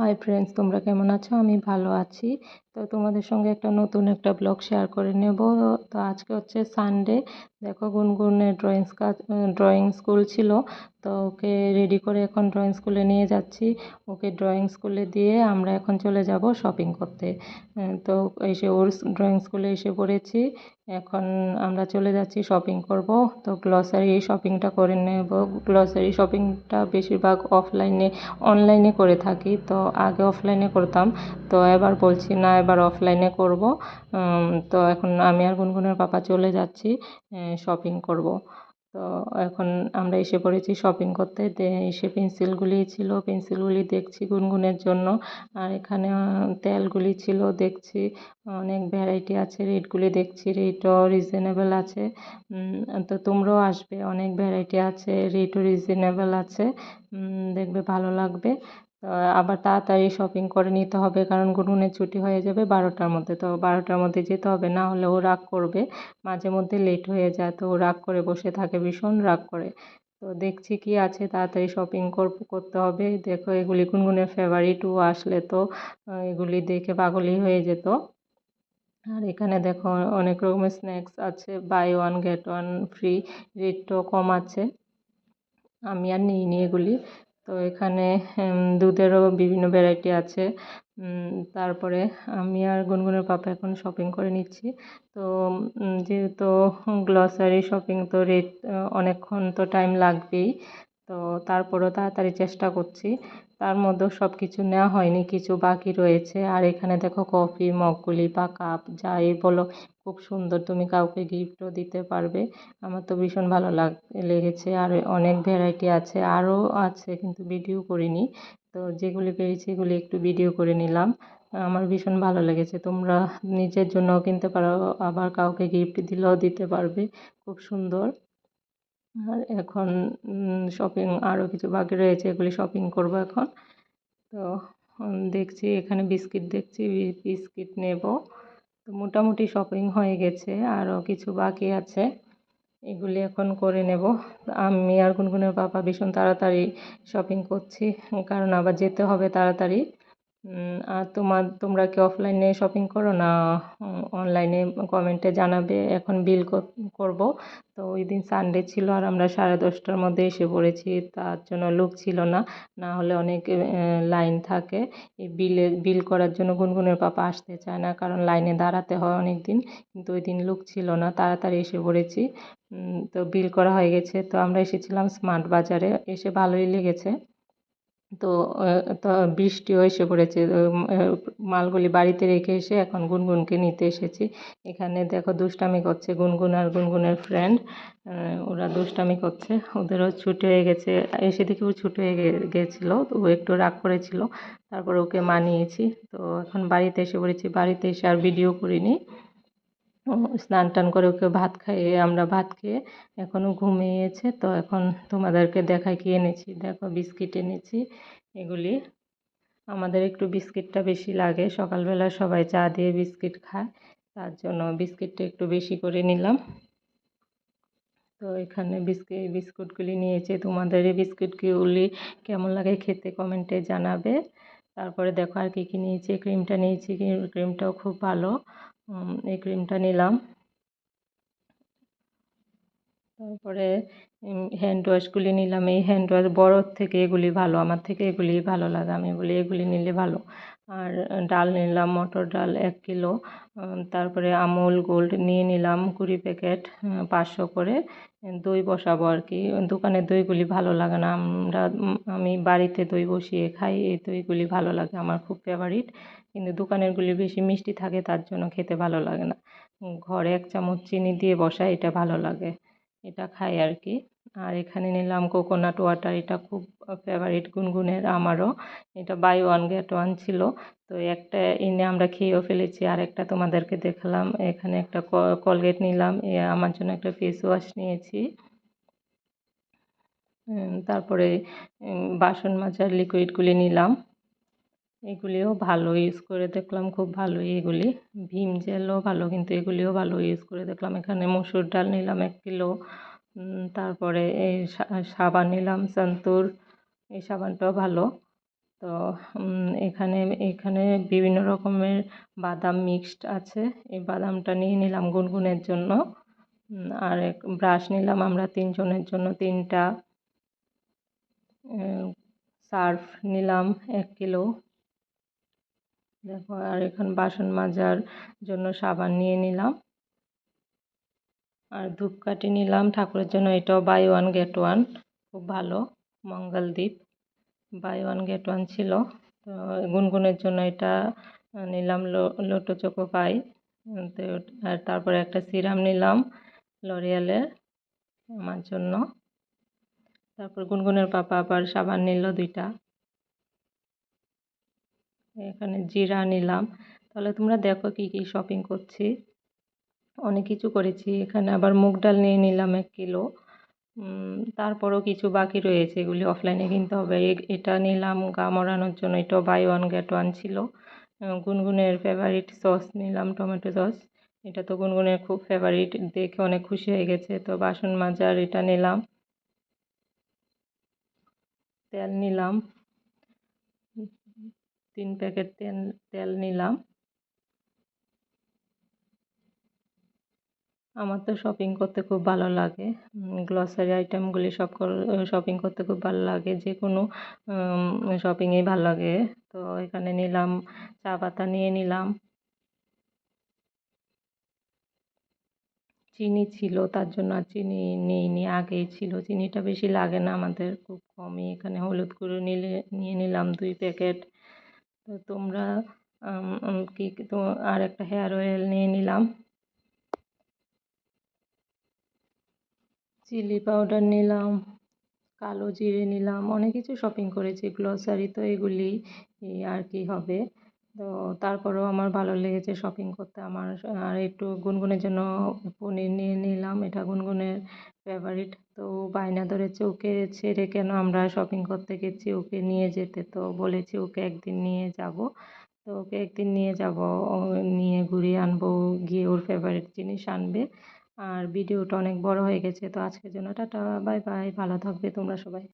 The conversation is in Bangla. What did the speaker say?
হাই ফ্রেন্ডস তোমরা কেমন আছো? আমি ভালো আছি। তো তোমাদের সঙ্গে একটা নতুন একটা ব্লগ শেয়ার করে নেব। তো আজকে হচ্ছে সানডে দেখো গুনগুনের ড্রয়িং কাজ ড্রয়িং স্কুল ছিল। তো ওকে রেডি করে এখন ড্রয়িং স্কুলে নিয়ে যাচ্ছি। ওকে ড্রয়িং স্কুলে দিয়ে আমরা এখন চলে যাব শপিং করতে। তো এসে ওর ড্রয়িং স্কুলে এসে পড়েছি। এখন আমরা চলে যাচ্ছি শপিং করব। তো গ্লসারি শপিংটা করে নেব। গ্লসারি শপিংটা বেশিরভাগ অফলাইনে অনলাইনে করে থাকি। তো আগে অফলাইনে করতাম। তো এবার বলছি না এবার অফলাইনে করব। তো এখন আমি আর গুনগুনের পাপা চলে যাচ্ছি শপিং করব। তো এখন আমরা এসে পড়েছি শপিং করতে। এসে পেন্সিলগুলি ছিল পেন্সিলগুলি দেখছি গুনগুনের জন্য। আর এখানে তেলগুলি ছিল, দেখছি অনেক ভ্যারাইটি আছে। রেটগুলি দেখছি রেটও রিজনেবল আছে। তো তোমরাও আসবে, অনেক ভ্যারাইটি আছে রেটও রিজনেবল আছে। দেখবে ভালো লাগবে। আবার তাড়াতাড়ি শপিং করে নিতে হবে, কারণ গুনগুনের ছুটি হয়ে যাবে বারোটার মধ্যে। তো বারোটার মধ্যে যেতে হবে, না হলে ও রাগ করবে, মাঝে মধ্যে লেট হয়ে যায়। তো ও রাগ করে বসে থাকে ভীষণ রাগ করে। তো দেখছি কি আছে, তাড়াতাড়ি শপিং করতে হবে। দেখো এগুলি গুনগুনের ফেভারিট ও আসলে তো এগুলি দেখে পাগলই হয়ে যেত। আর এখানে দেখো অনেক রকমের স্ন্যাক্স আছে buy one get one free রেটটাও কম আছে। আমি আর নিইনি এগুলি। তো এখানে দুধেরও বিভিন্ন ভ্যারাইটি আছে। তারপরে আমি আর গুনগুনের পাপা এখন শপিং করে নিচ্ছি। তো যেহেতু গ্লসারি শপিং তো রেট অনেকক্ষণ তো টাইম লাগবেই। তো তারপরেও তাড়াতাড়ি চেষ্টা করছি। তার মধ্যেও সব কিছু নেওয়া হয়নি, কিছু বাকি রয়েছে। আর এখানে দেখো কফি, মগগুলি বা কাপ, যাই বলো, খুব সুন্দর। তুমি কাউকে গিফটও দিতে পারবে। আমার তো ভীষণ ভালো লাগ, লেগেছে। আর অনেক ভ্যারাইটি আছে। আরও আছে, কিন্তু ভিডিও করিনি। তো যেগুলি পেয়েছি, এগুলি একটু ভিডিও করে নিলাম। আমার ভীষণ ভালো লেগেছে। তোমরা নিজের জন্যও কিনতে পারো, আবার কাউকে গিফট দিলেও দিতে পারবে। খুব সুন্দর। আর এখন শপিং আরও কিছু বাকি রয়েছে, এগুলি শপিং করব এখন। তো দেখছি, এখানে বিস্কিট দেখছি বিস্কিট নেব। তো মোটামুটি শপিং হয়ে গেছে আরও কিছু বাকি আছে, এগুলি এখন করে নেব। আমি আর গুনগুনের বাবা ভীষণ তাড়াতাড়ি শপিং করছি, কারণ আবার যেতে হবে তাড়াতাড়ি। আর তোমার, তোমরা কি অফলাইনে শপিং করো না অনলাইনে কমেন্টে জানাবে, এখন বিল করব। তো ওই দিন সানডে ছিল আর আমরা সাড়ে দশটার মধ্যে এসে পড়েছি, তার জন্য লোক ছিল না। না হলে অনেক লাইন থাকে। এই বিলে বিল করার জন্য গুনগুনের পাপা আসতে চায় না, কারণ লাইনে দাঁড়াতে হয় অনেক দিন কিন্তু ওই দিন লোক ছিল না, তাড়াতাড়ি এসে পড়েছি। তো বিল করা হয়ে গেছে। তো আমরা এসেছিলাম স্মার্ট বাজারে এসে ভালোই লেগেছে। তো বৃষ্টিও এসে পড়েছে। মালগুলি বাড়িতে রেখে এসে এখন গুনগুনকে নিতে এসেছি। এখানে দেখো দুষ্টামি করছে গুনগুন আর গুনগুনের ফ্রেন্ড ওরা দুষ্টামি করছে। ওদেরও ছুটি হয়ে গেছে। এসে দেখে ও ছুটি হয়ে গেছিল। তো ও একটু রাগ করেছিল। তারপর ওকে মানিয়েছি। তো এখন বাড়িতে এসে পড়েছি। বাড়িতে এসে আর ভিডিও করিনি। স্নান টান করে ওকে ভাত খাইয়ে আমরা ভাত খেয়ে এখনও ঘুমিয়েছে। তো এখন তোমাদেরকে দেখাই কি এনেছি। দেখো বিস্কিট এনেছি। এগুলি আমাদের একটু বিস্কিটটা বেশি লাগে। সকালবেলা সবাই চা দিয়ে বিস্কিট খায়। তার জন্য বিস্কিটটা একটু বেশি করে নিলাম। তো এখানে বিস্কিট বিস্কুটগুলি নিয়েছি। তোমাদের এই বিস্কুটগুলি কেমন লাগে খেতে কমেন্টে জানাবে। তারপরে দেখো আর কী কী নিয়েছি। ক্রিমটা নিয়েছি। ক্রিমটাও খুব ভালো। এই ক্রিমটা নিলাম। তারপরে হ্যান্ড ওয়াশগুলি নিলাম। এই হ্যান্ড ওয়াশ বড়োর থেকে এগুলি ভালো, আমার থেকে এগুলি ভালো লাগে। আমি বলি এগুলি নিলে ভালো। আর ডাল নিলাম, মটর ডাল এক কিলো। তারপরে আমুল গোল্ড নিয়ে নিলাম কুড়ি প্যাকেট পাঁচশো করে। দই বসাবো আর কি। দোকানের দইগুলি ভালো লাগে না। আমরা আমি বাড়িতে দই বসিয়ে খাই। এই দইগুলি ভালো লাগে। আমার খুব ফেভারিট কিন্তু দোকানেরগুলি বেশি মিষ্টি থাকে, তার জন্য খেতে ভালো লাগে না। ঘরে এক চামচ চিনি দিয়ে বসাই এটা ভালো লাগে। এটা খাই আর কি। আর এখানে নিলাম কোকোনাট ওয়াটার এটা খুব ফেভারিট গুনগুনের আমারও। এটা বাই ওয়ান গেট ওয়ান ছিল। তো একটা এনে আমরা খেয়েও ফেলেছি। আর একটা তোমাদেরকে দেখালাম। এখানে একটা কলগেট নিলাম। আমার জন্য একটা ফেস ওয়াশ নিয়েছি। তারপরে বাসন মাজার লিকুইডগুলি নিলাম। এগুলিও ভালো ইউজ করে দেখলাম, খুব ভালো এগুলি। ভীম জেলও ভালো, কিন্তু এগুলিও ভালো ইউজ করে দেখলাম। এখানে মসুর ডাল নিলাম এক কিলো তারপরে এই সাবান নিলাম, সন্তুর, এই সাবানটাও ভালো। তো এখানে এখানে বিভিন্ন রকমের বাদাম মিক্সড আছে। এই বাদামটা নিয়ে নিলাম গুনগুনের জন্য। আর এক ব্রাশ নিলাম আমরা তিনজনের জন্য তিনটা। সার্ফ নিলাম এক কিলো। দেখো, আর এখন বাসন মাজার জন্য সাবান নিয়ে নিলাম। আর ধূপকাঠি নিলাম, ঠাকুরের জন্য এটাও বাই ওয়ান গেট ওয়ান খুব ভালো, Mangaldwip. Buy one get one ছিল। তো গুনগুনের জন্য এটা নিলাম লোটো চোকো পাই। তো আর তারপরে একটা সিরাম নিলাম লরিয়ালের আমার জন্য। তারপর গুনগুনের পাপা আবার সাবান নিল দুইটা। এখানে জিরা নিলাম। তাহলে তোমরা দেখো কি কি শপিং করছি। অনেক কিছু করেছি। এখানে আবার মুগ ডাল নিয়ে নিলাম এক কিলো। তারপরও কিছু বাকি রয়েছে। এগুলি অফলাইনে কিনতে হবে। এটা নিলাম গা মরানোর জন্য। এটাও বাই ওয়ান গেট ওয়ান ছিল। গুনগুনের ফেভারিট সস নিলাম টমেটো সস এটা তো গুনগুনের খুব ফেভারিট দেখে অনেক খুশি হয়ে গেছে। তো বাসন মাজার এটা নিলাম। তেল নিলাম। তিন প্যাকেট তেল তেল নিলাম। আমার তো শপিং করতে খুব ভালো লাগে। গ্লসারি আইটেমগুলি সব শপিং করতে খুব ভালো লাগে। যে কোনো শপিংয়েই ভালো লাগে। তো এখানে নিলাম, চা পাতা নিয়ে নিলাম। চিনি ছিল, তার জন্য আর চিনি নিইনি, আগেই ছিল। চিনিটা বেশি লাগে না আমাদের, খুব কমই। এখানে হলুদ গুঁড়ো নিলে, নিয়ে নিলাম দুই প্যাকেট। তো তোমরা কি, তো আর একটা হেয়ার অয়েল নিয়ে নিলাম। চিলি পাউডার নিলাম, কালো জিরে নিলাম, অনেক কিছু শপিং করেছি গ্লসারি তো এগুলি আর কি হবে। তো তারপরেও আমার ভালো লেগেছে শপিং করতে, আমার, আর একটু গুনগুনের জন্য পনির নিয়ে নিলাম, এটা গুনগুনের ফেভারিট তো বায়না ধরেছে ওকে ছেড়ে কেন আমরা শপিং করতে গেছি, ওকে নিয়ে যেতে তো বলেছি ওকে একদিন নিয়ে যাব। তো ওকে একদিন নিয়ে যাব নিয়ে ঘুরিয়ে আনব, গিয়ে ওর ফেভারিট জিনিস আনবে। আর ভিডিওটা অনেক বড় হয়ে গেছে, তো আজকের জন্য টাটা, বাই বাই, ভালো থাকবে তোমরা সবাই।